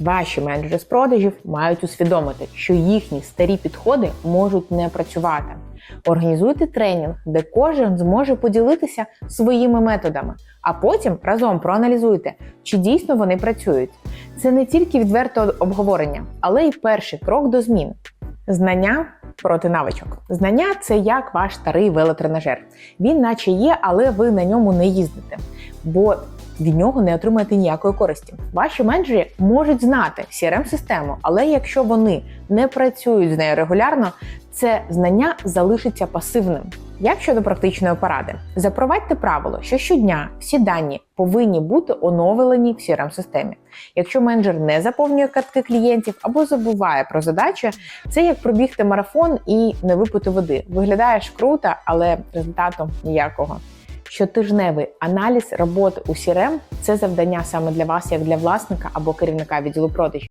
Ваші менеджери з продажів мають усвідомити, що їхні старі підходи можуть не працювати. Організуйте тренінг, де кожен зможе поділитися своїми методами, а потім разом проаналізуйте, чи дійсно вони працюють. Це не тільки відверте обговорення, але й перший крок до змін. Знання проти навичок. Знання це як ваш старий велотренажер. Він наче є, але ви на ньому не їздите, бо від нього не отримаєте ніякої користі. Ваші менеджери можуть знати crm систему але якщо вони не працюють з нею регулярно, це знання залишиться пасивним. Як щодо практичної поради, запровадьте правило, що щодня всі дані повинні бути оновлені в crm системі Якщо менеджер не заповнює картки клієнтів або забуває про задачі, це як пробігти марафон і не випити води. Виглядаєш круто, але результату ніякого. Щотижневий аналіз роботи у CRM – це завдання саме для вас, як для власника або керівника відділу продажів.